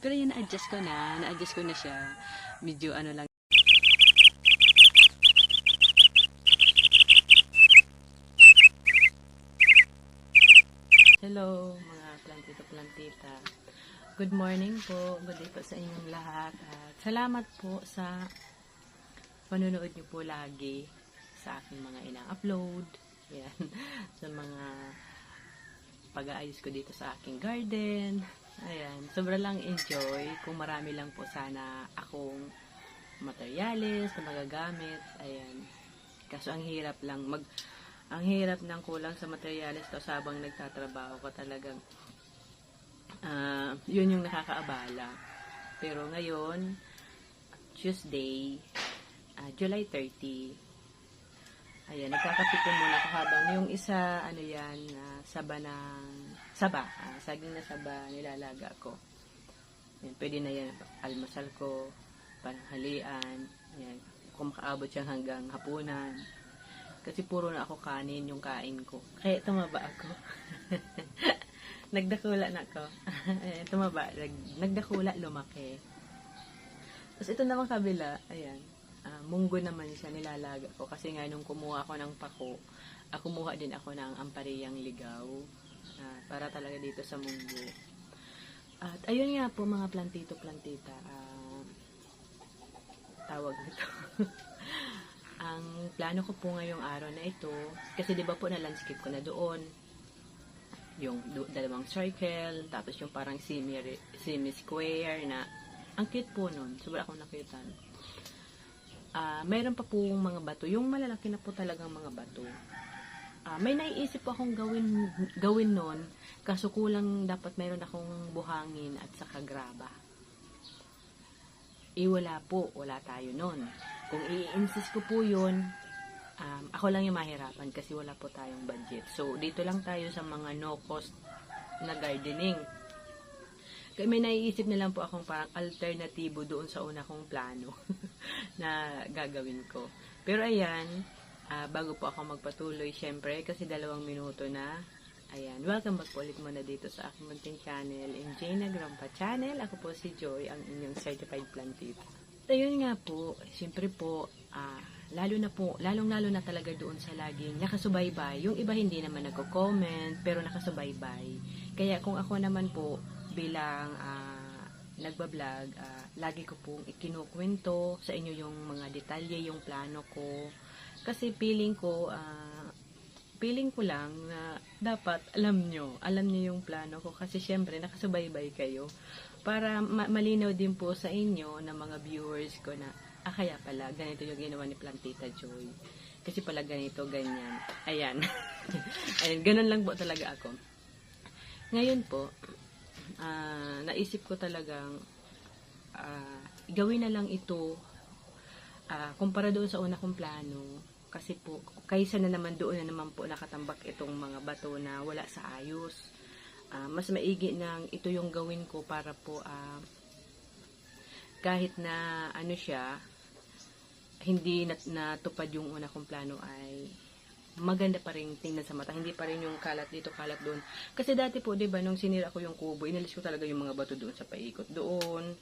Pero yun, na-adjust ko na. Na-adjust ko na siya. Medyo ano lang. Hello, mga plantito-plantita. Good morning po. Good day po sa inyong lahat. At salamat po sa panonood niyo po lagi sa aking mga ina-upload. Yan. Sa mga pag-aayos ko dito sa aking garden. Ayan. Sobra lang enjoy. Kung marami lang po sana akong materials na magagamit. Ayan. Kaso ang hirap lang mag ang hirap ng kulang sa materials to habang nagtatrabaho ka talagang ah, yun yung nakakaabala. Pero ngayon, Tuesday, ah, July 30, ayan, nagkakapito muna ako habang yung isa, ano yan, ah, saba ng, saba, ah, saging na saba, nilalaga ko. Yan, pwede na yan, almasal ko, panghalian, yan, kung makaabot siyang hanggang hapunan. Kasi puro na ako kanin yung kain ko. Kaya tumaba ako. Nagdakula na ako. Ayan, tumaba. Nag, nagdakula, lumaki. Tapos ito naman kabila, ayan. Ah, munggo naman siya, nilalaga ko. Kasi nga nung kumuha ako ng pako, ah, kumuha din ako ng ampariyang ligaw. ah, para talaga dito sa munggo. At ayun nga po mga plantito-plantita. ah, tawag nito. Ang plano ko po ngayong araw na ito, kasi di ba po na landscape ko na doon, yung dalawang circle, tapos yung parang semi, semi square na, ang cute po nun, sobra akong nakitan. Ah, mayroon pa po mga bato, yung malalaki na po talagang mga bato. Ah, may naiisip po akong gawin, gawin nun, kaso kulang dapat mayroon akong buhangin at saka graba. Eh, wala po. Wala tayo nun. Kung i-insist ko po yun, um, ako lang yung mahirapan kasi wala po tayong budget. So, dito lang tayo sa mga no-cost na gardening. Kaya may naiisip na lang po akong parang alternatibo doon sa una kong plano na gagawin ko. Pero ayan, ah, bago po ako magpatuloy, syempre, kasi dalawang minuto na, Ayan, welcome back po ulit muna dito sa aking munting channel, MJ na Grandpa Channel. Ako po si Joy, ang inyong certified plantita. At ayun nga po, siyempre po, ah, lalo na po, lalong-lalo na talaga doon sa laging nakasubaybay. Yung iba hindi naman nagko-comment, pero nakasubaybay. Kaya kung ako naman po, bilang ah, nagbablog, ah, lagi ko pong ikinukwento sa inyo yung mga detalye, yung plano ko. Kasi feeling ko, ah, feeling ko lang na dapat alam nyo, alam nyo yung plano ko kasi syempre nakasubaybay kayo. Para ma- malinaw din po sa inyo na mga viewers ko na ah kaya pala ganito yung ginawa ni Plantita Joy. Kasi pala ganito, ganyan. Ayan. Ayan, ganun lang po talaga ako. Ngayon po ah, naisip ko talagang ah, gawin na lang ito ah, kumpara doon sa una kong plano kasi po, kaysa na naman doon na naman po nakatambak itong mga bato na wala sa ayos. Ah, mas maigi nang ito yung gawin ko para po ah, kahit na ano siya, hindi nat natupad yung una kong plano ay maganda pa rin tingnan sa mata. Hindi pa rin yung kalat dito, kalat doon. Kasi dati po, di ba, nung sinira ko yung kubo, inalis ko talaga yung mga bato doon sa paikot doon.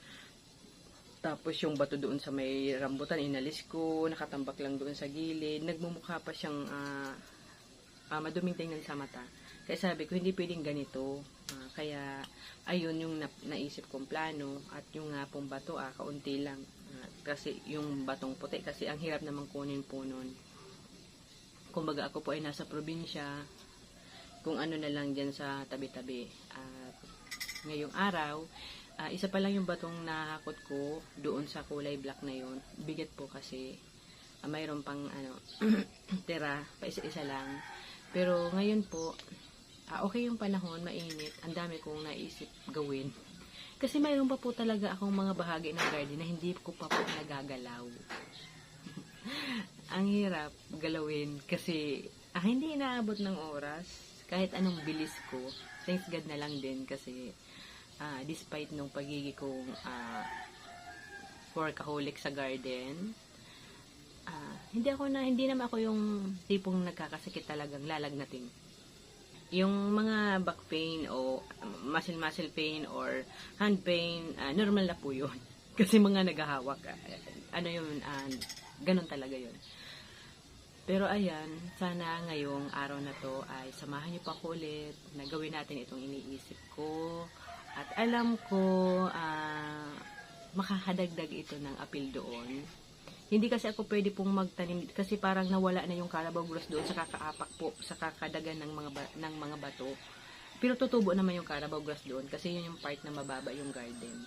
Tapos yung bato doon sa may rambutan, inalis ko, nakatambak lang doon sa gilid. Nagmumukha pa siyang ah, ah, maduming tingnan sa mata. Kaya sabi ko, hindi pwedeng ganito. Ah, kaya, ayun yung na- naisip kong plano. At yung nga pong bato, ah, kaunti lang. Ah, kasi yung batong puti, kasi ang hirap naman kunin po nun. Kumbaga ako po ay nasa probinsya, kung ano na lang dyan sa tabi-tabi. At ngayong araw, Ah, isa pa lang yung batong nahakot ko doon sa kulay black na yon. Bigat po kasi ah, mayroon pang ano tira, pa isa-isa lang. Pero ngayon po, ah, okay yung panahon, mainit. Ang dami kong naisip gawin. Kasi mayroon pa po talaga akong mga bahagi ng garden na hindi ko pa po nagagalaw. Ang hirap galawin kasi ah, hindi inaabot ng oras. Kahit anong bilis ko, thanks God na lang din kasi ah, despite nung pagiging kong ah, workaholic sa garden, ah, hindi ako na hindi naman ako yung tipong nagkakasakit talagang lalagnating. yung mga back pain o muscle-muscle pain or hand pain, ah, normal na po yun. Kasi mga naghahawak, ah, ano yun, ah, ganun talaga yun. Pero ayan, sana ngayong araw na to ay samahan niyo pa ako ulit na gawin natin itong iniisip ko. At alam ko, ah, makakadagdag ito ng apil doon. Hindi kasi ako pwede pong magtanim kasi parang nawala na yung Carabao grass doon sa kakaapak po, sa kakadagan ng mga ng mga bato. Pero tutubo naman yung Carabao grass doon kasi yun yung part na mababa yung garden.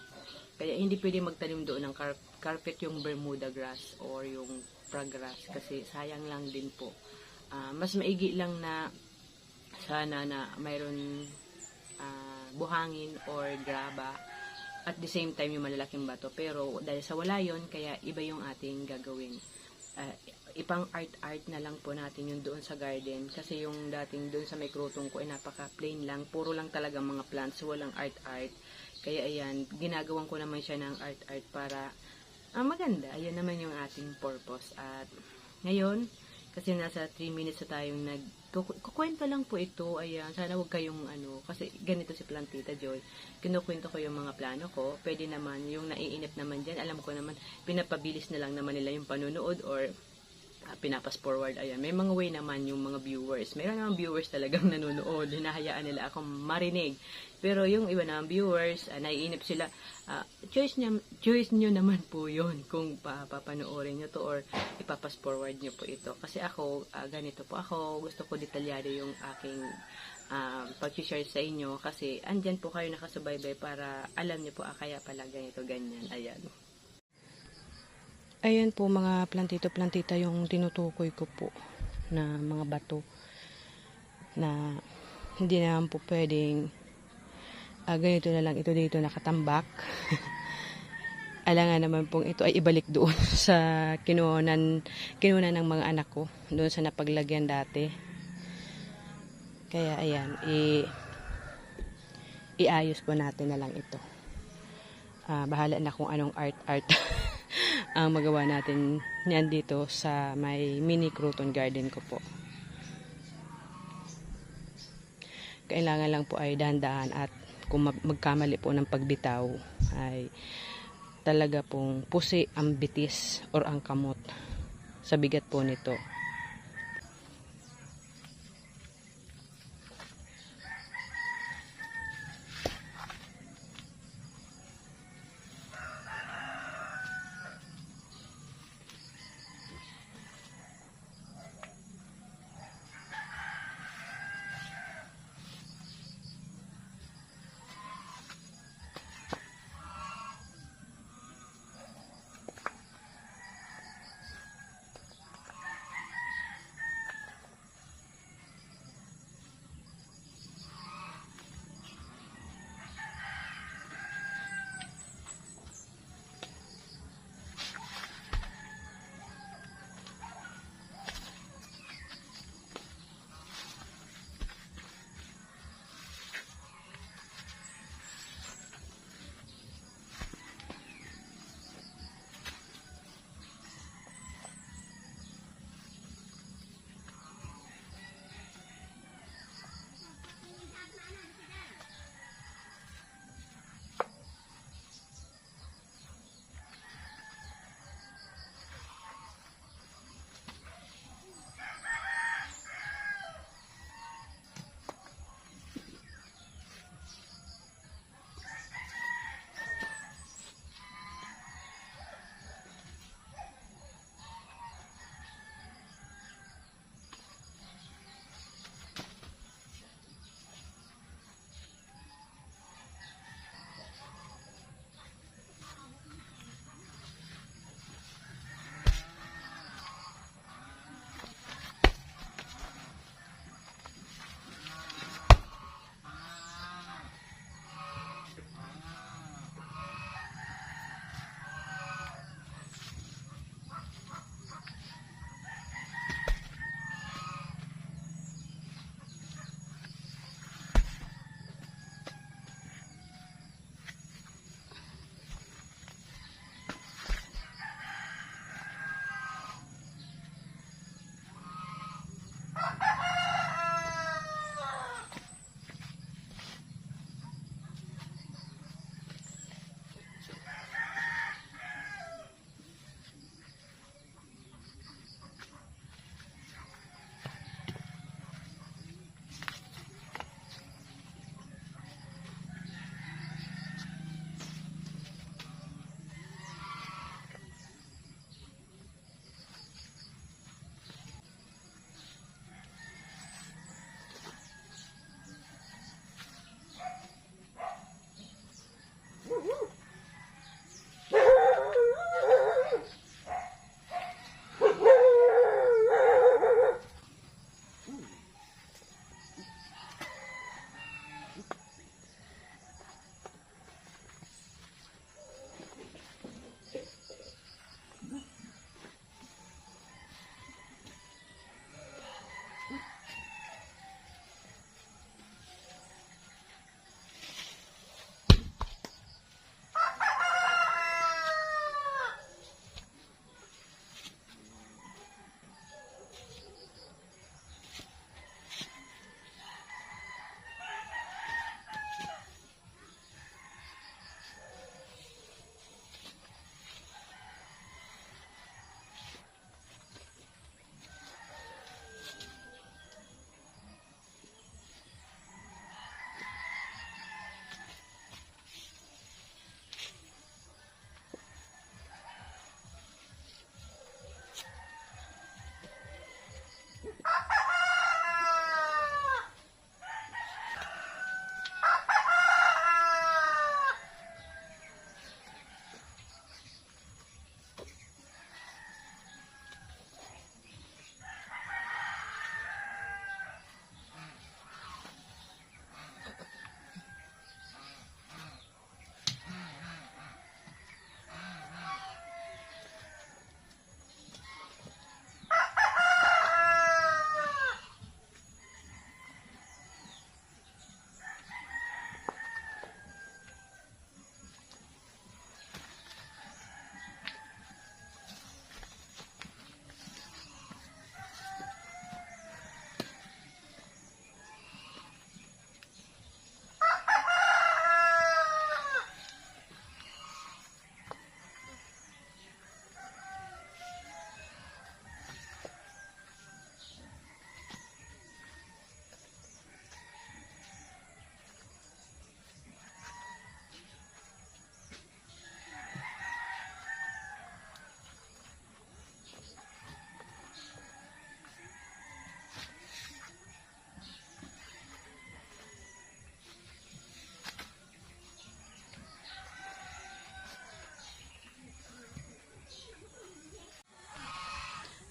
Kaya hindi pwede magtanim doon ng car- carpet yung Bermuda grass or yung prague grass kasi sayang lang din po. Ah, mas maigi lang na sana na mayroon ah, buhangin or graba at the same time yung malalaking bato. Pero dahil sa wala yon kaya iba yung ating gagawin. Ah, ipang art-art na lang po natin yung doon sa garden. Kasi yung dating doon sa may krutong ko ay napaka-plain lang. Puro lang talaga mga plants, walang art-art. Kaya ayan, ginagawan ko naman siya ng art-art para ah, maganda. Ayan naman yung ating purpose. At ngayon, kasi nasa 3 minutes na tayong nag kukwento lang po ito. Ayan, sana wag kayong ano, kasi ganito si Plantita Joy. Kinukwento ko yung mga plano ko. Pwede naman, yung naiinip naman dyan, alam ko naman, pinapabilis na lang naman nila yung panunood or ah, pinapas forward. Ayan, may mga way naman yung mga viewers. Meron naman viewers talagang nanonood. Hinahayaan nila akong marinig. Pero yung iba naman viewers, ah, naiinip sila. ah, choice, niya, choice nyo naman po yun kung pa, papanoorin nyo to or ipapas forward nyo po ito. Kasi ako, ah, ganito po ako. Gusto ko detalyado yung aking um, pag-share sa inyo kasi andyan po kayo nakasubaybay para alam nyo po, ah, kaya pala ganito, ganyan. Ayan. Ayan po mga plantito-plantita yung tinutukoy ko po na mga bato na hindi naman po pwedeng ah, ganito na lang ito dito nakatambak. Alangan naman pong ito ay ibalik doon sa kinunan, kinunan ng mga anak ko doon sa napaglagyan dati. Kaya ayan, i iayos po natin na lang ito. Ah, bahala na kung anong art-art ang magawa natin niyan dito sa may mini crouton garden ko po. Kailangan lang po ay dahan-dahan at kung mag- magkamali po ng pagbitaw ay talaga pong pusi ang bitis or ang kamot sa bigat po nito.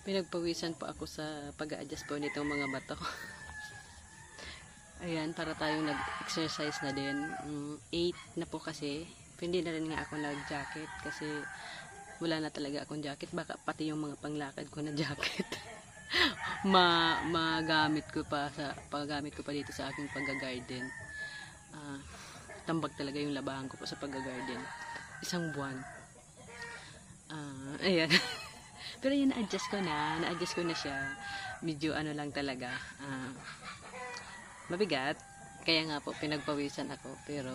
Pinagpawisan po ako sa pag-a-adjust po nitong mga bato. Ayan, para tayong nag-exercise na din. 8 na po kasi. Hindi na rin nga ako nag-jacket kasi wala na talaga akong jacket. Baka pati yung mga panglakad ko na jacket. ma magamit ko pa sa paggamit ko pa dito sa aking pag-garden. Ah, tambak talaga yung labahan ko po sa pag-garden. Isang buwan. Ah, ayan. Pero yun, na-adjust ko na. Na-adjust ko na siya. Medyo ano lang talaga. Ah, mabigat. Kaya nga po, pinagpawisan ako. Pero,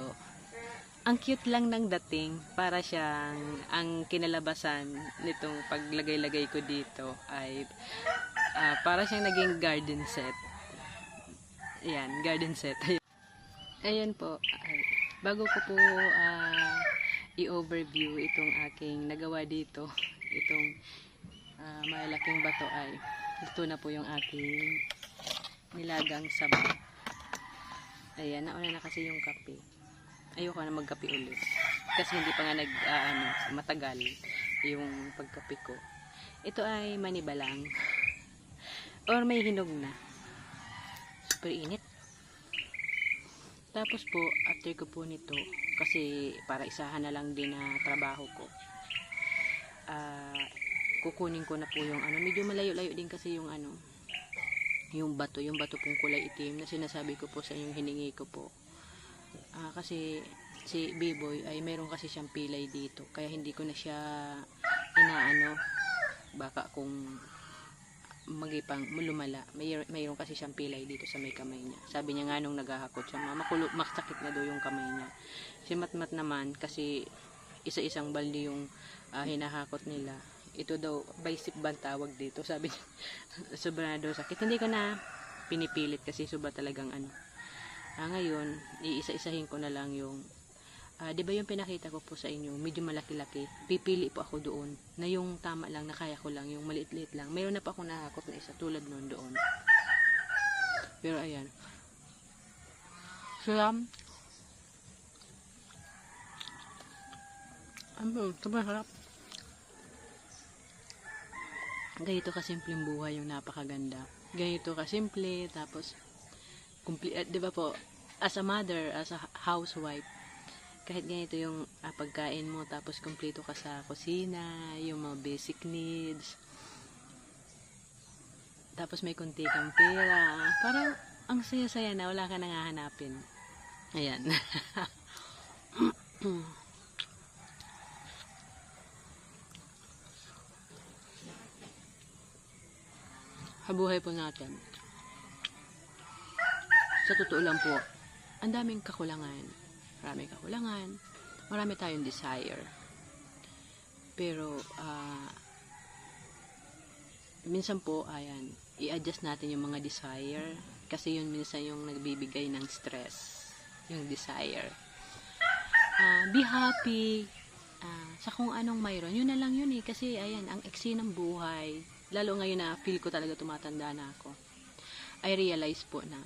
ang cute lang ng dating. Para siyang, ang kinalabasan nitong paglagay-lagay ko dito ay, ah, para siyang naging garden set. Ayan, garden set. Ayan po. Bago ko po ah, i-overview itong aking nagawa dito, itong ah, malaking bato ay ito na po yung aking nilagang sabaw. Ayan, nauna na kasi yung kape. Ayoko na magkape ulit. Kasi hindi pa nga nag, ah, ano, matagal yung pagkape ko. Ito ay maniba lang. Or may hinog na. Super init. Tapos po, after ko po nito, kasi para isahan na lang din na trabaho ko, ah, kukunin ko na po yung ano, medyo malayo-layo din kasi yung ano, yung bato, yung bato pong kulay itim na sinasabi ko po sa inyong hiningi ko po. Ah, kasi si B-boy ay meron kasi siyang pilay dito, kaya hindi ko na siya inaano, baka kung magipang lumala. May, mayroon kasi siyang pilay dito sa may kamay niya. Sabi niya nga nung naghahakot siya, "Ma, makulo, makasakit na daw yung kamay niya. Si Matmat naman, kasi isa-isang balde yung ah, hinahakot nila. Ito daw, bicep band tawag dito. Sabi niya, sobra daw sakit. Hindi ko na pinipilit kasi sobra talagang ano. Ah, ngayon, iisa-isahin ko na lang yung Ah, 'di ba yung pinakita ko po sa inyo, medyo malaki-laki. Pipili po ako doon na yung tama lang na kaya ko lang, yung maliit-liit lang. Mayroon na pa ako nahakot na isa tulad noon doon. Pero ayan. Salam. Ano, sobrang sarap. Ganito kasimpleng buhay yung napakaganda. Ganito kasimple, tapos, complete, di ba po, as a mother, as a housewife, kahit ganito yung ah, pagkain mo tapos kumpleto ka sa kusina, yung mga basic needs. Tapos may konti kang pera. Parang ang saya-saya na wala ka nang hahanapin. Ayan. Habuhay po natin. Sa totoo lang po, ang daming kakulangan maraming kakulangan, marami tayong desire. Pero, ah, minsan po, ayan, i-adjust natin yung mga desire, kasi yun minsan yung nagbibigay ng stress, yung desire. Ah, be happy, ah, sa kung anong mayroon, yun na lang yun eh, kasi ayan, ang eksi ng buhay, lalo ngayon na feel ko talaga tumatanda na ako, I realize po na,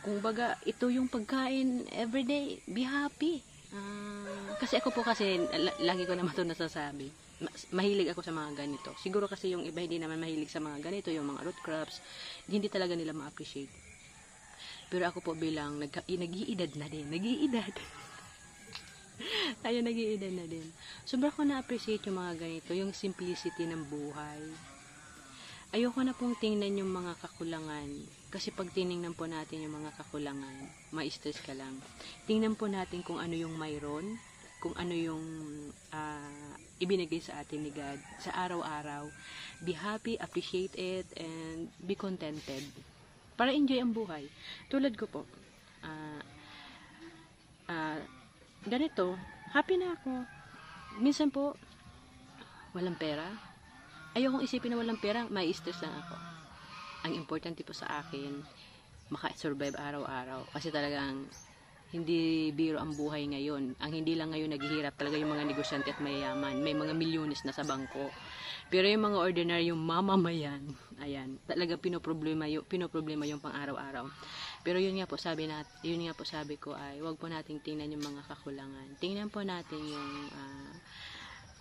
kung baga, ito yung pagkain everyday, be happy. Ah, kasi ako po kasi, la- lagi ko naman ito nasasabi, ma- mahilig ako sa mga ganito. Siguro kasi yung iba hindi naman mahilig sa mga ganito, yung mga root crops, hindi talaga nila ma-appreciate. Pero ako po bilang, nag- nag-iedad na din, nag-iedad. Ayun, nag-iedad na din. Sobra ko na-appreciate yung mga ganito, yung simplicity ng buhay. Ayoko na pong tingnan yung mga kakulangan. Kasi pag tiningnan po natin yung mga kakulangan, ma-stress ka lang. Tingnan po natin kung ano yung mayroon, kung ano yung ah, ibinigay sa atin ni God sa araw-araw. Be happy, appreciate it, and be contented. Para enjoy ang buhay. Tulad ko po, ah, ah, ganito, happy na ako. Minsan po, walang pera, ayokong isipin na walang pera, may stress lang ako. Ang importante po sa akin, maka-survive araw-araw. Kasi talagang hindi biro ang buhay ngayon. Ang hindi lang ngayon naghihirap talaga yung mga negosyante at mayayaman. May mga milyones na sa bangko. Pero yung mga ordinaryong mamamayan, ayan, talaga pinoproblema yung, pinoproblema yung pang araw-araw. Pero yun nga po sabi nat, yun nga po sabi ko ay wag po nating tingnan yung mga kakulangan. Tingnan po natin yung ah,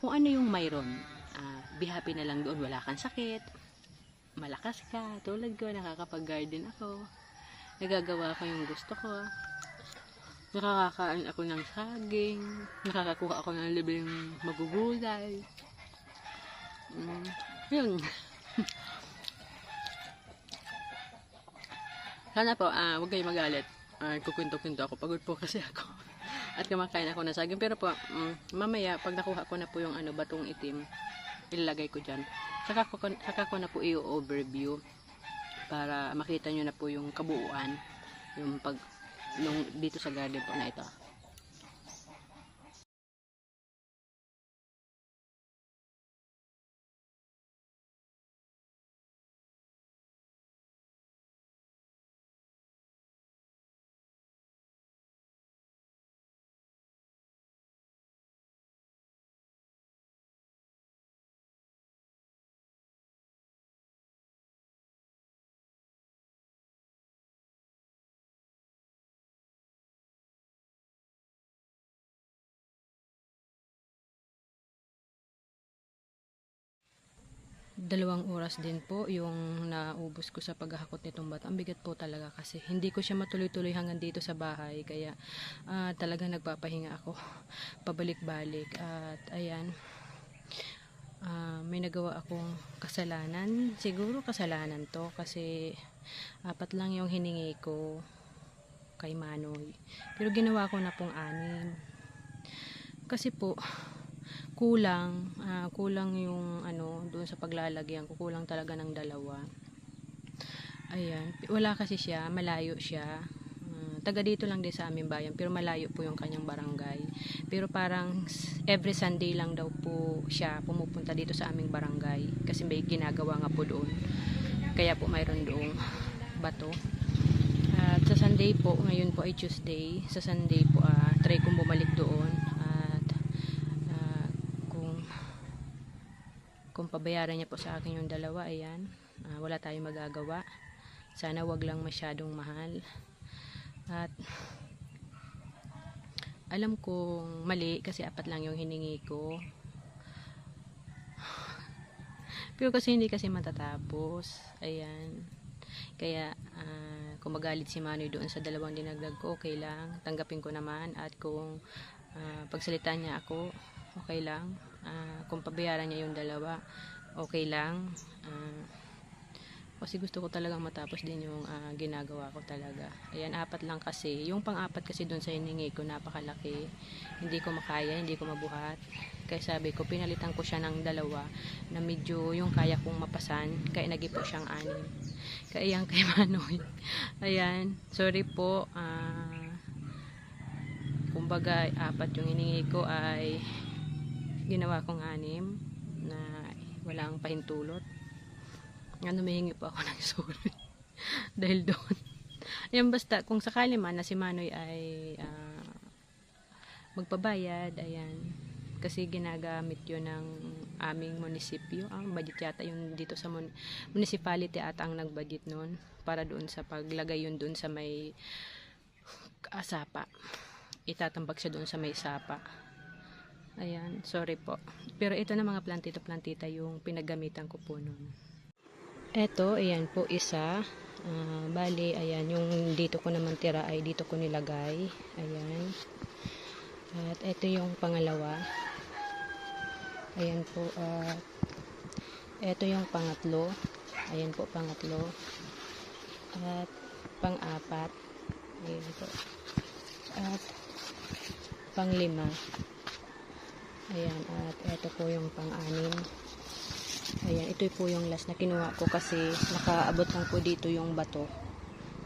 kung ano yung mayroon. Ah, be happy na lang doon. Wala kang sakit. Malakas ka. Tulad ko, nakakapag-garden ako. Nagagawa ko yung gusto ko. Nakakakaan ako ng saging. Nakakakuha ako ng libreng magugulay. Mm, yun. Sana po, ah, huwag kayong magalit. Ah, kukwento-kwento ako. Pagod po kasi ako. At kumakain ako ng saging. Pero po, mm, mamaya, pag nakuha ko na po yung ano, batong itim, ilalagay ko dyan. Saka ko, saka ko na po i-overview para makita nyo na po yung kabuuan yung pag nung dito sa garden po na ito. Dalawang oras din po yung naubos ko sa paghahakot nitong bata. Ang bigat po talaga kasi hindi ko siya matuloy-tuloy hanggang dito sa bahay. Kaya ah, talagang nagpapahinga ako pabalik-balik. At ayan, ah, may nagawa akong kasalanan. Siguro kasalanan to kasi apat lang yung hiningi ko kay Manoy. Pero ginawa ko na pong anim. Kasi po, kulang ah, kulang yung ano doon sa paglalagyan ko. Kulang talaga ng dalawa. Ayan. Wala kasi siya malayo siya. Ah, taga dito lang din sa aming bayan pero malayo po yung kanyang barangay. Pero parang every Sunday lang daw po siya pumupunta dito sa aming barangay kasi may ginagawa nga po doon. Kaya po mayroon doong bato. At sa Sunday po, ngayon po ay Tuesday. Sa Sunday po, ah, try kong bumalik doon. At ah, kung kung pabayaran niya po sa akin yung dalawa, ayan. ah, wala tayong magagawa. Sana wag lang masyadong mahal. At alam kong mali kasi apat lang yung hiningi ko. Pero kasi hindi kasi matatapos. Ayan. Kaya, ah, kung magalit si Manoy doon sa dalawang dinagdag ko, okay lang. Tanggapin ko naman. At kung ah, pagsalitaan niya ako, okay lang. Ah, kung pabayaran niya yung dalawa, okay lang. Ah, kasi gusto ko talagang matapos din yung ah, ginagawa ko talaga. Ayan, apat lang kasi. Yung pang-apat kasi doon sa hiningi ko, napakalaki. Hindi ko makaya, hindi ko mabuhat. Kaya sabi ko, pinalitan ko siya ng dalawa na medyo yung kaya kong mapasan. Kaya nagipo siyang anim. Kaya yan kay Manoy. Ayan, sorry po. Ah, kumbaga, apat yung hiningi ko ay ginawa kong anim na walang pahintulot. Ano, humihingi po ako ng sorry. Dahil doon. Ayan, basta, kung sakali man na si Manoy ay ah, magpabayad, ayan. Kasi ginagamit yun ng aming munisipyo. Ang budget yata yun dito sa mun- municipality at ang nag-budget noon para doon sa paglagay yun doon sa may ah, sapa. Itatambak siya doon sa may sapa. Ayan, sorry po. Pero ito na mga plantito-plantita yung pinagamitan ko po noon. Eto, ayan po isa. Ah, bali, ayan, yung dito ko naman tira ay dito ko nilagay. Ayan. At ito yung pangalawa. Ayan po. At ito yung pangatlo. Ayan po, pangatlo. At pang-apat. Ayan po. At panglima. Ayan. At ito po yung pang-anim. Ayan, ito po yung last na kinuha ko kasi nakaabot lang po dito yung bato.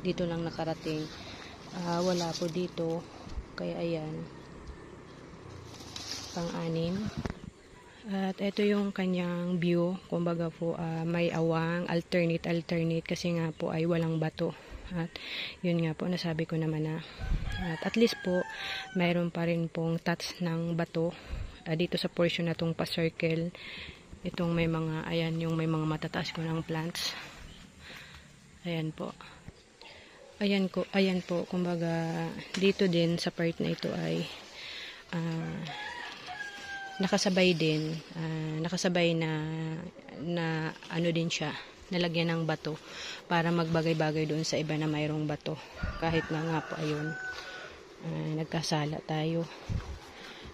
Dito lang nakarating. Ah, wala po dito. Kaya ayan. Pang-anim. At ito yung kanyang view. Kumbaga po ah, may awang, alternate, alternate kasi nga po ay walang bato. At yun nga po, nasabi ko naman na. At at least po, mayroon pa rin pong touch ng bato ah, dito sa portion na tong pa-circle itong may mga ayan yung may mga matataas ko ng plants ayan po ayan ko ayan po kumbaga dito din sa part na ito ay ah, nakasabay din, ah, nakasabay na, na ano din siya, nalagyan ng bato para magbagay-bagay doon sa iba na mayroong bato. Kahit na nga po ayun, ah, nagkasala tayo.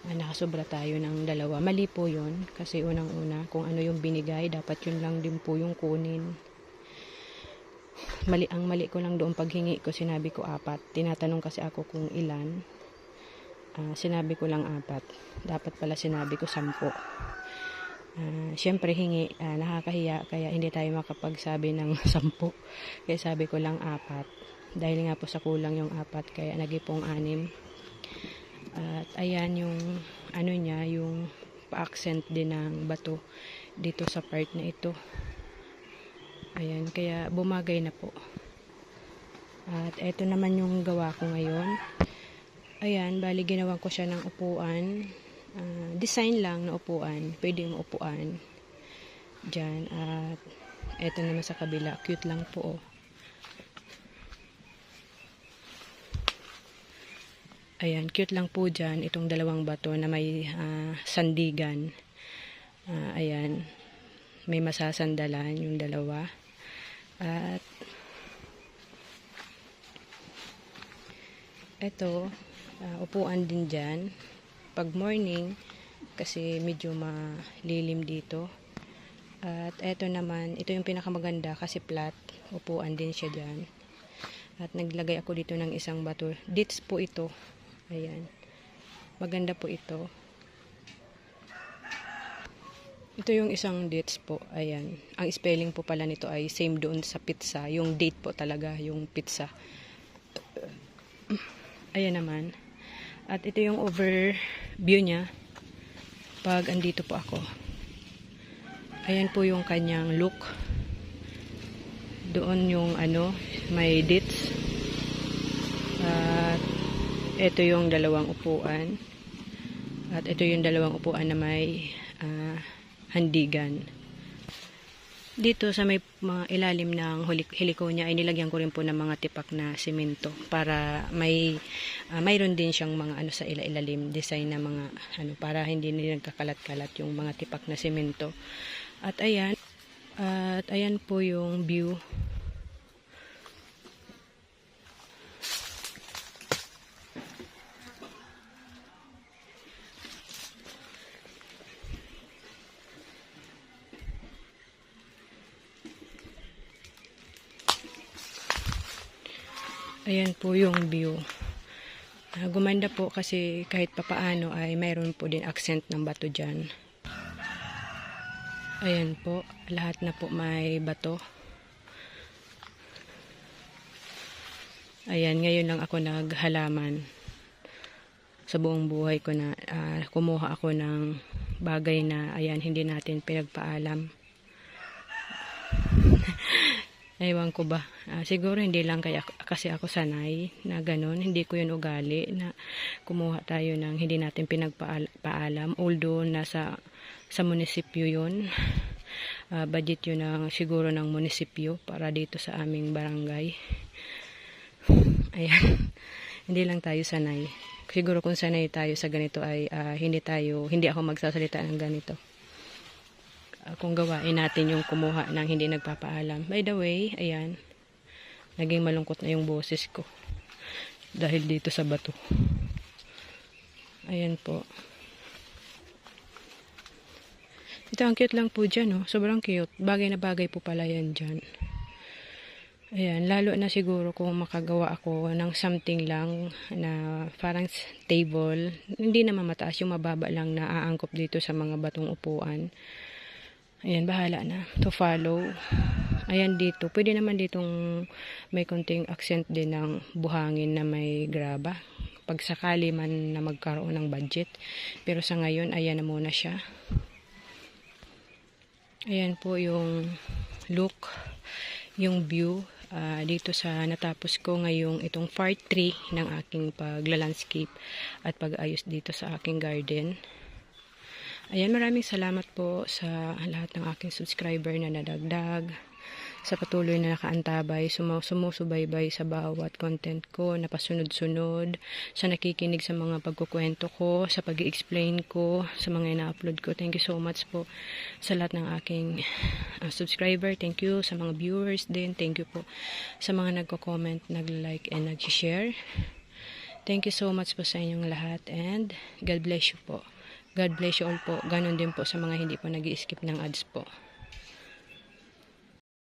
Ah, nakasobra tayo ng dalawa. Mali po yun kasi unang-una kung ano yung binigay, dapat yun lang din po yung kunin. Mali ang mali ko lang doon paghingi ko, sinabi ko apat. Tinatanong kasi ako kung ilan. Ah, sinabi ko lang apat. Dapat pala sinabi ko sampo. Ah, Siyempre hingi, ah, nakakahiya kaya hindi tayo makapagsabi ng sampu. Kaya sabi ko lang apat. Dahil nga po sa kulang yung apat kaya nagipong anim. At ayan yung ano niya, yung pa-accent din ng bato dito sa part na ito. Ayan, kaya bumagay na po. At eto naman yung gawa ko ngayon. Ayan, bali ginawan ko siya ng upuan. Ah, design lang na upuan. Pwede yung upuan. Diyan. At eto naman sa kabila. Cute lang po. Oh. Ayan, cute lang po dyan. Itong dalawang bato na may ah, sandigan. Ah, ayan. May masasandalan yung dalawa. At eto, ah, upuan din dyan. Pag morning, kasi medyo malilim dito. At eto naman, ito yung pinakamaganda kasi flat. Upuan din siya dyan. At naglagay ako dito ng isang bato. Dates po ito. Ayan. Maganda po ito. Ito yung isang dates po. Ayan. Ang spelling po pala nito ay same doon sa pizza. Yung date po talaga, yung pizza. Ayan naman. At ito yung overview niya. Pag andito po ako. Ayan po yung kanyang look. Doon yung ano, may dates. At ito yung dalawang upuan. At ito yung dalawang upuan na may ah, handigan. Dito sa may mga ilalim ng hulik- heliko niya ay nilagyan ko rin po ng mga tipak na simento para may ah, mayroon din siyang mga ano sa ila-ilalim design na mga ano para hindi nila nagkakalat-kalat yung mga tipak na simento. At ayan at ayan po yung view Ayan po yung view. Ah, gumanda po kasi kahit papaano ay mayroon po din accent ng bato dyan. Ayan po, lahat na po may bato. Ayan, ngayon lang ako naghalaman. Sa buong buhay ko na ah, kumuha ako ng bagay na ayan, hindi natin pinagpaalam. Ewan ko ba. Ah, siguro hindi lang kaya kasi ako sanay na ganun. Hindi ko yun ugali na kumuha tayo ng hindi natin pinagpaalam. Although nasa sa munisipyo yun. Ah, budget yun ng, siguro ng munisipyo para dito sa aming barangay. Ayan. hindi lang tayo sanay. Siguro kung sanay tayo sa ganito ay ah, hindi tayo, hindi ako magsasalita ng ganito uh, kung gawain natin yung kumuha ng hindi nagpapaalam. By the way, ayan, naging malungkot na yung boses ko dahil dito sa bato. Ayan po. Ito, ang cute lang po dyan, oh. Sobrang cute. Bagay na bagay po pala yan dyan. Ayan, lalo na siguro kung makagawa ako ng something lang na parang table. Hindi naman mataas, yung mababa lang na aangkop dito sa mga batong upuan. Ayan, bahala na. To follow. Ayan dito. Pwede naman ditong may konting accent din ng buhangin na may graba. Pag sakali man na magkaroon ng budget. Pero sa ngayon, ayan na muna siya. Ayan po yung look, yung view ah, dito sa natapos ko ngayong itong part 3 ng aking pagla-landscape at pag-ayos dito sa aking garden. Ayan, maraming salamat po sa lahat ng aking subscriber na nadagdag. sa patuloy na nakaantabay, sumu- sumusubaybay sa bawat content ko, napasunod-sunod, sa nakikinig sa mga pagkukwento ko, sa pag explain ko, sa mga ina-upload ko. Thank you so much po sa lahat ng aking uh, subscriber. Thank you sa mga viewers din. Thank you po sa mga nagko-comment, nag-like, and nag-share. Thank you so much po sa inyong lahat and God bless you po. God bless you all po. Ganon din po sa mga hindi po nag skip ng ads po.